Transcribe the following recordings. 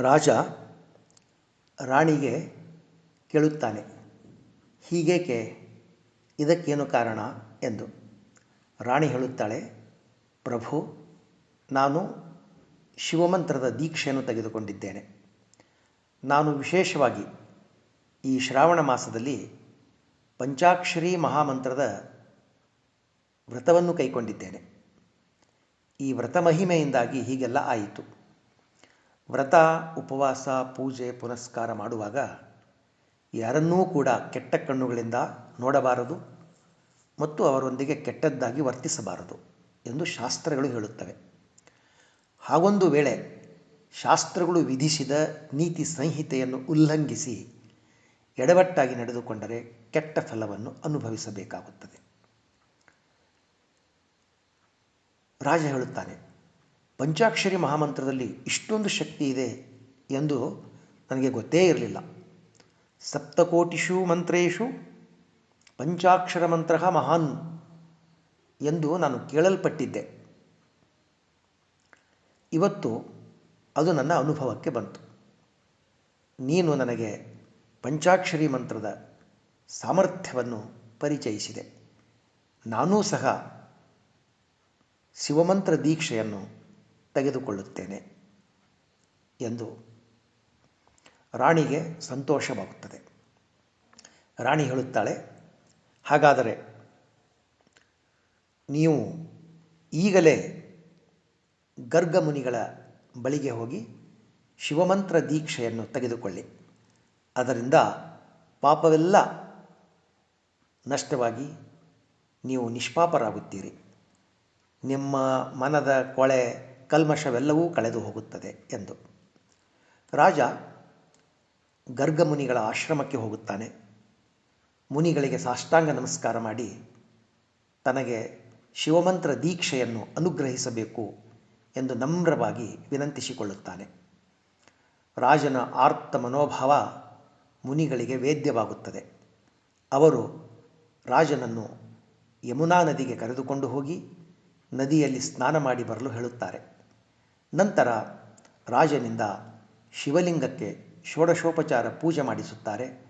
ರಾಜ ರಾಣಿಗೆ ಕೇಳುತ್ತಾನೆ, ಹೀಗೇಕೆ? ಇದಕ್ಕೇನು ಕಾರಣ? ಎಂದು. ರಾಣಿ ಹೇಳುತ್ತಾಳೆ, ಪ್ರಭು, ನಾನು ಶಿವಮಂತ್ರದ ದೀಕ್ಷೆಯನ್ನು ತೆಗೆದುಕೊಂಡಿದ್ದೇನೆ. ನಾನು ವಿಶೇಷವಾಗಿ ಈ ಶ್ರಾವಣ ಮಾಸದಲ್ಲಿ ಪಂಚಾಕ್ಷರಿ ಮಹಾಮಂತ್ರದ ವ್ರತವನ್ನು ಕೈಕೊಂಡಿದ್ದೇನೆ. ಈ ವ್ರತ ಮಹಿಮೆಯಿಂದಾಗಿ ಹೀಗೆಲ್ಲ ಆಯಿತು. ವ್ರತ, ಉಪವಾಸ, ಪೂಜೆ, ಪುನಸ್ಕಾರ ಮಾಡುವಾಗ ಯಾರನ್ನೂ ಕೂಡ ಕೆಟ್ಟ ಕಣ್ಣುಗಳಿಂದ ನೋಡಬಾರದು ಮತ್ತು ಅವರೊಂದಿಗೆ ಕೆಟ್ಟದ್ದಾಗಿ ವರ್ತಿಸಬಾರದು ಎಂದು ಶಾಸ್ತ್ರಗಳು ಹೇಳುತ್ತವೆ. ಹಾಗೊಂದು ವೇಳೆ ಶಾಸ್ತ್ರಗಳು ವಿಧಿಸಿದ ನೀತಿ ಸಂಹಿತೆಯನ್ನು ಉಲ್ಲಂಘಿಸಿ ಎಡವಟ್ಟಾಗಿ ನಡೆದುಕೊಂಡರೆ ಕೆಟ್ಟ ಫಲವನ್ನು ಅನುಭವಿಸಬೇಕಾಗುತ್ತದೆ. ರಾಜ ಹೇಳುತ್ತಾನೆ ಪಂಚಾಕ್ಷರಿ ಮಹಾಮಂತ್ರದಲ್ಲಿ ಇಷ್ಟೊಂದು ಶಕ್ತಿ ಇದೆ ಎಂದು ನನಗೆ ಗೊತ್ತೇ ಇರಲಿಲ್ಲ. ಸಪ್ತಕೋಟಿಷು ಮಂತ್ರೇಶು ಪಂಚಾಕ್ಷರ ಮಂತ್ರ ಮಹಾನ್ ಎಂದು ನಾನು ಕೇಳಲ್ಪಟ್ಟಿದ್ದೆ. ಇವತ್ತು ಅದು ನನ್ನ ಅನುಭವಕ್ಕೆ ಬಂತು. ನೀನು ನನಗೆ ಪಂಚಾಕ್ಷರಿ ಮಂತ್ರದ ಸಾಮರ್ಥ್ಯವನ್ನು ಪರಿಚಯಿಸಿದೆ. ನಾನೂ ಸಹ ಶಿವಮಂತ್ರ ದೀಕ್ಷೆಯನ್ನು ತೆಗೆದುಕೊಳ್ಳುತ್ತೇನೆ ಎಂದು ರಾಣಿಗೆ ಸಂತೋಷವಾಗುತ್ತದೆ. ರಾಣಿ ಹೇಳುತ್ತಾಳೆ, ಹಾಗಾದರೆ ನೀವು ಈಗಲೇ ಗರ್ಗಮುನಿಗಳ ಬಳಿಗೆ ಹೋಗಿ ಶಿವಮಂತ್ರ ದೀಕ್ಷೆಯನ್ನು ತೆಗೆದುಕೊಳ್ಳಿ. ಅದರಿಂದ ಪಾಪವೆಲ್ಲ ನಷ್ಟವಾಗಿ ನೀವು ನಿಷ್ಪಾಪರಾಗುತ್ತೀರಿ. ನಿಮ್ಮ ಮನದ ಕೊಳೆ ಕಲ್ಮಶವೆಲ್ಲವೂ ಕಳೆದು ಹೋಗುತ್ತದೆ ಎಂದು. ರಾಜ ಗರ್ಗಮುನಿಗಳ ಆಶ್ರಮಕ್ಕೆ ಹೋಗುತ್ತಾನೆ. ಮುನಿಗಳಿಗೆ ಸಾಷ್ಟಾಂಗ ನಮಸ್ಕಾರ ಮಾಡಿ, ತನಗೆ ಶಿವಮಂತ್ರ ದೀಕ್ಷೆಯನ್ನು ಅನುಗ್ರಹಿಸಬೇಕು ಎಂದು ನಮ್ರವಾಗಿ ವಿನಂತಿಸಿಕೊಳ್ಳುತ್ತಾನೆ. ರಾಜನ ಆರ್ತ ಮನೋಭಾವ ಮುನಿಗಳಿಗೆ ವೇದ್ಯವಾಗುತ್ತದೆ. ಅವರು ರಾಜನನ್ನು ಯಮುನಾ ನದಿಗೆ ಕರೆದುಕೊಂಡು ಹೋಗಿ ನದಿಯಲ್ಲಿ ಸ್ನಾನ ಮಾಡಿ ಬರಲು ಹೇಳುತ್ತಾರೆ. ನಂತರ ರಾಜನಿಂದ ಶಿವಲಿಂಗಕ್ಕೆ ಷೋಡಶೋಪಚಾರ ಪೂಜೆ ಮಾಡಿಸುತ್ತಾರೆ.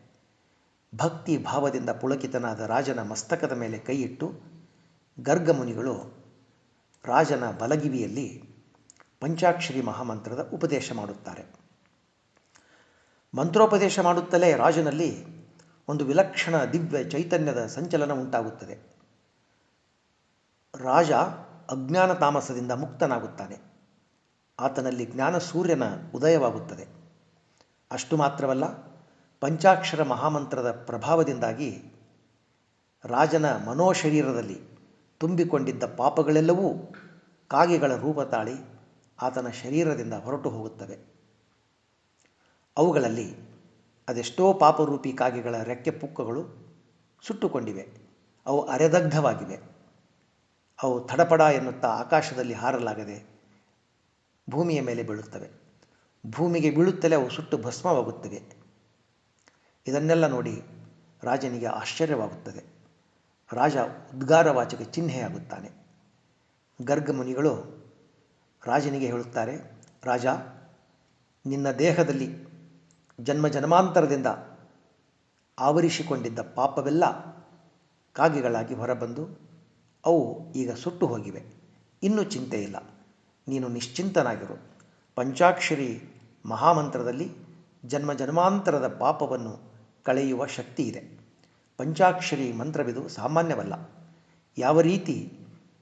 ಭಕ್ತಿ ಭಾವದಿಂದ ಪುಳಕಿತನಾದ ರಾಜನ ಮಸ್ತಕದ ಮೇಲೆ ಕೈಯಿಟ್ಟು ಗರ್ಗಮುನಿಗಳು ರಾಜನ ಬಲಗಿವಿಯಲ್ಲಿ ಪಂಚಾಕ್ಷರಿ ಮಹಾಮಂತ್ರದ ಉಪದೇಶ ಮಾಡುತ್ತಾರೆ. ಮಂತ್ರೋಪದೇಶ ಮಾಡುತ್ತಲೇ ರಾಜನಲ್ಲಿ ಒಂದು ವಿಲಕ್ಷಣ ದಿವ್ಯ ಚೈತನ್ಯದ ಸಂಚಲನ ಉಂಟಾಗುತ್ತದೆ. ರಾಜ ಅಜ್ಞಾನ ತಾಮಸದಿಂದ ಮುಕ್ತನಾಗುತ್ತಾನೆ. ಆತನಲ್ಲಿ ಜ್ಞಾನ ಸೂರ್ಯನ ಉದಯವಾಗುತ್ತದೆ. ಅಷ್ಟು ಮಾತ್ರವಲ್ಲ, ಪಂಚಾಕ್ಷರ ಮಹಾಮಂತ್ರದ ಪ್ರಭಾವದಿಂದಾಗಿ ರಾಜನ ಮನೋಶರೀರದಲ್ಲಿ ತುಂಬಿಕೊಂಡಿದ್ದ ಪಾಪಗಳೆಲ್ಲವೂ ಕಾಗೆಗಳ ರೂಪ ತಾಳಿ ಆತನ ಶರೀರದಿಂದ ಹೊರಟು ಹೋಗುತ್ತವೆ. ಅವುಗಳಲ್ಲಿ ಅದೆಷ್ಟೋ ಪಾಪರೂಪಿ ಕಾಗೆಗಳ ರೆಕ್ಕೆ ಪುಕ್ಕಗಳು ಸುಟ್ಟುಕೊಂಡಿವೆ. ಅವು ಅರೆದಗ್ಧವಾಗಿವೆ. ಅವು ತಡಪಡ ಎನ್ನುತ್ತಾ ಆಕಾಶದಲ್ಲಿ ಹಾರಲಾಗದೆ ಭೂಮಿಯ ಮೇಲೆ ಬೀಳುತ್ತವೆ. ಭೂಮಿಗೆ ಬೀಳುತ್ತಲೇ ಅವು ಸುಟ್ಟು ಭಸ್ಮವಾಗುತ್ತವೆ. ಇದನ್ನೆಲ್ಲ ನೋಡಿ ರಾಜನಿಗೆ ಆಶ್ಚರ್ಯವಾಗುತ್ತದೆ. ರಾಜ ಉದ್ಗಾರವಾಚಕ ಚಿಹ್ನೆಯಾಗುತ್ತಾನೆ ಗರ್ಗಮುನಿಗಳು ರಾಜನಿಗೆ ಹೇಳುತ್ತಾರೆ, ರಾಜ, ನಿನ್ನ ದೇಹದಲ್ಲಿ ಜನ್ಮ ಜನ್ಮಾಂತರದಿಂದ ಆವರಿಸಿಕೊಂಡಿದ್ದ ಪಾಪವೆಲ್ಲ ಕಾಗೆಗಳಾಗಿ ಹೊರಬಂದು ಅವು ಈಗ ಸುಟ್ಟು ಹೋಗಿವೆ. ಇನ್ನೂ ಚಿಂತೆ ಇಲ್ಲ ನೀನು ನಿಶ್ಚಿಂತನಾಗಿರು. ಪಂಚಾಕ್ಷರಿ ಮಹಾಮಂತ್ರದಲ್ಲಿ ಜನ್ಮ ಜನ್ಮಾಂತರದ ಪಾಪವನ್ನು ಕಳೆಯುವ ಶಕ್ತಿ ಇದೆ. ಪಂಚಾಕ್ಷರಿ ಮಂತ್ರವಿದು ಸಾಮಾನ್ಯವಲ್ಲ. ಯಾವ ರೀತಿ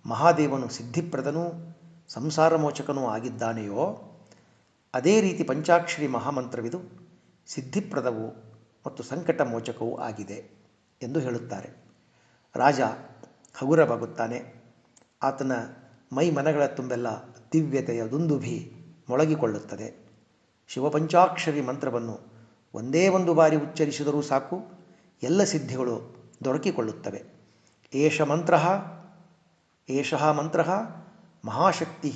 ಮಹಾದೇವನು ಸಿದ್ಧಿಪ್ರದನೂ ಸಂಸಾರಮೋಚಕನೂ ಆಗಿದ್ದಾನೆಯೋ, ಅದೇ ರೀತಿ ಪಂಚಾಕ್ಷರಿ ಮಹಾಮಂತ್ರವಿದು ಸಿದ್ಧಿಪ್ರದವೂ ಮತ್ತು ಸಂಕಟ ಮೋಚಕವೂ ಆಗಿದೆ ಎಂದು ಹೇಳುತ್ತಾರೆ. ರಾಜ ಹಗುರವಾಗುತ್ತಾನೆ. ಆತನ ಮೈ ಮನಗಳ ತುಂಬೆಲ್ಲ ದಿವ್ಯತೆಯ ದುಂದುಭಿ ಮೊಳಗಿಕೊಳ್ಳುತ್ತದೆ. ಶಿವಪಂಚಾಕ್ಷರಿ ಮಂತ್ರವನ್ನು ಒಂದೇ ಒಂದು ಬಾರಿ ಉಚ್ಚರಿಸಿದರೂ ಸಾಕು, ಎಲ್ಲ ಸಿದ್ಧಿಗಳು ದೊರಕಿಕೊಳ್ಳುತ್ತವೆ. ಏಷ ಮಂತ್ರ ಏಷ ಮಂತ್ರ, ಮಹಾಶಕ್ತಿ,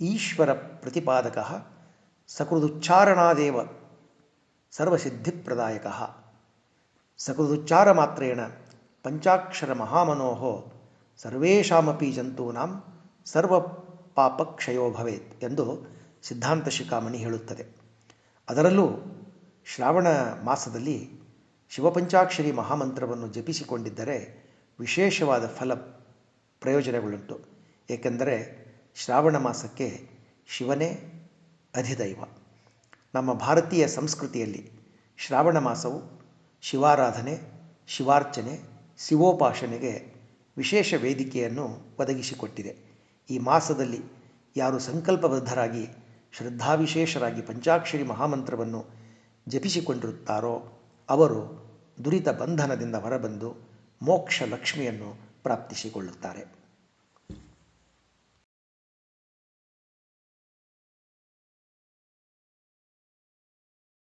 ಈಶ್ವರ ಪ್ರತಿಪಾದಕ, ಸಕೃದುಚ್ಚಾರಣಾದೇವ ಸರ್ವಸಿದ್ಧಿಪ್ರದಾಯಕ. ಸಕೃದುಚ್ಚಾರ ಮಾತ್ರೇಣ ಪಂಚಾಕ್ಷರ ಮಹಾಮನೋಹೋ, ಸರ್ವೇಷಾಮಪಿ ಜಂತೂನಾಂ ಸರ್ವ ಪಾಪಕ್ಷಯೋ ಭವೇತ್ ಎಂದು ಸಿದ್ಧಾಂತ ಶಿಖಾಮಣಿ ಹೇಳುತ್ತದೆ. ಅದರಲ್ಲೂ ಶ್ರಾವಣ ಮಾಸದಲ್ಲಿ ಶಿವಪಂಚಾಕ್ಷರಿ ಮಹಾಮಂತ್ರವನ್ನು ಜಪಿಸಿಕೊಂಡಿದ್ದರೆ ವಿಶೇಷವಾದ ಫಲ ಪ್ರಯೋಜನಗಳುಂಟು. ಏಕೆಂದರೆ ಶ್ರಾವಣ ಮಾಸಕ್ಕೆ ಶಿವನೇ ಅಧಿದೈವ. ನಮ್ಮ ಭಾರತೀಯ ಸಂಸ್ಕೃತಿಯಲ್ಲಿ ಶ್ರಾವಣ ಮಾಸವು ಶಿವಾರಾಧನೆ, ಶಿವಾರ್ಚನೆ, ಶಿವೋಪಾಸನೆಗೆ ವಿಶೇಷ ವೇದಿಕೆಯನ್ನು ಒದಗಿಸಿಕೊಟ್ಟಿದೆ. ಈ ಮಾಸದಲ್ಲಿ ಯಾರು ಸಂಕಲ್ಪಬದ್ಧರಾಗಿ ಶ್ರದ್ಧಾವಿಶೇಷರಾಗಿ ಪಂಚಾಕ್ಷರಿ ಮಹಾಮಂತ್ರವನ್ನು ಜಪಿಸಿಕೊಂಡಿರುತ್ತಾರೋ ಅವರು ದುರಿತ ಬಂಧನದಿಂದ ಹೊರಬಂದು ಮೋಕ್ಷ ಲಕ್ಷ್ಮಿಯನ್ನು ಪ್ರಾಪ್ತಿಸಿಕೊಳ್ಳುತ್ತಾರೆ.